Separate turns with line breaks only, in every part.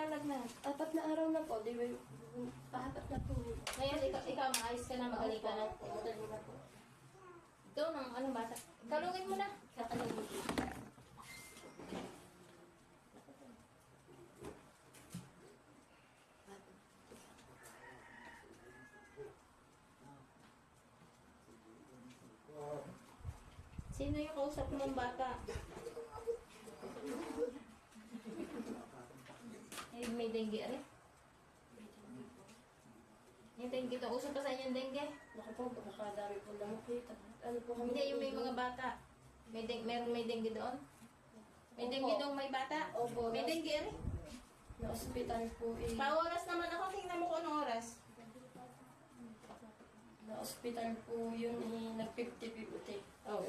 nilalagnat?
Apat na araw na po, di ba? Apat na po.
Ngayon, ikaw, ikaw maayos ka na, magaling ka na.
Magaling na po.
Ikaw nang anong bata? Kalungin mo na.
Kakalagin.
Sino yung kausap mong bata? Eh, may dengue rin. Yung dengue to, usap pa sa inyo yung dengue.
Naku po, baka po lang makita. Ano po kami?
Hindi, yung may mga bata. May deng meron may dengue doon? May
Opo.
dengue doon may bata?
Opo.
May dengue rin.
Na ospital po eh.
Pa-oras naman ako, tingnan mo kung anong oras.
Na ospital po yun eh, nag 50-50.
Oh.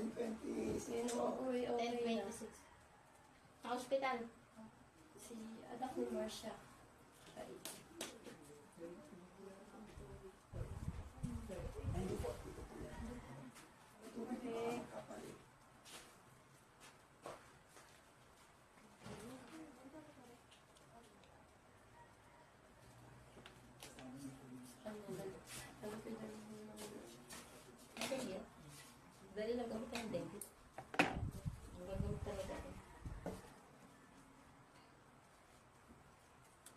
Sino ang uwi okay na?
10.26. Sa hospital.
Si anak ni Marcia. Ay, Okay. Ano na? Ano pinag-
Dengue. Dali lang gamit ang dengue. Ang gagamit talaga.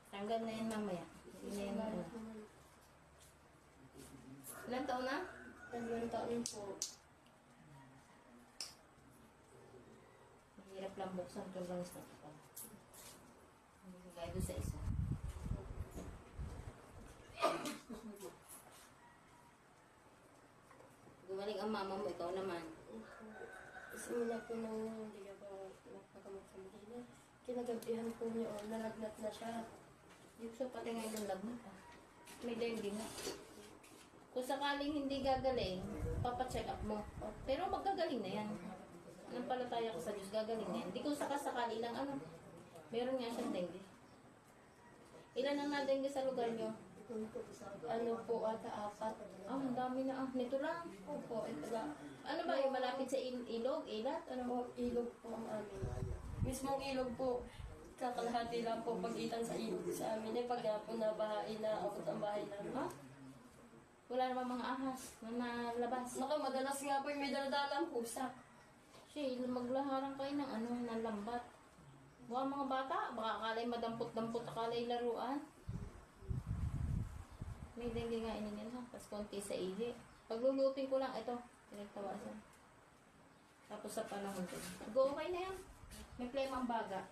Tanggal na yan mamaya. Hindi na yan. Ilan taon na?
Tatlong taon po.
Mahirap lang buksan itong langis na ito. Hindi kaya doon sa isa. Gumaling ang mama mo, ikaw naman.
Simula po nung hindi ako nagpagamot sa Manila. Kinagabihan po niyo, oh, nalagnat na siya.
Gusto pati ngayon ng lagnat ah. May dengue nga. Kung sakaling hindi gagaling, papacheck up mo. Pero magagaling na yan. Anong palataya ko sa Diyos, gagaling na yan. Hindi kung sakasakali lang ano. Meron nga siyang dengue. Ilan ang na-dengue sa lugar nyo?
Ano po ata apat.
Dami na ah. Nito lang.
Opo, ito na.
Ano ba yung malapit sa il- ilog, ilat? Ano?
Ano, ilog po ang amin. Mismong ilog po, kakalahati lang po pagitan sa ilog sa amin. Eh, pag po nabahain na, abot ang bahay namin.
Ha? Wala naman mga ahas na nalabas.
Naka, madalas nga po yung may daladalang pusa.
Siya, maglaharang kayo ng ano, ng lambat. Buka mga bata, baka akalay madampot-dampot, akalay laruan. Dengue nga ininyan ha, tapos konti sa ihi. Paglulutin ko lang, ito, pinagtawasan. Tapos sa panahon ko. Go, okay na yan. May plema ang baga.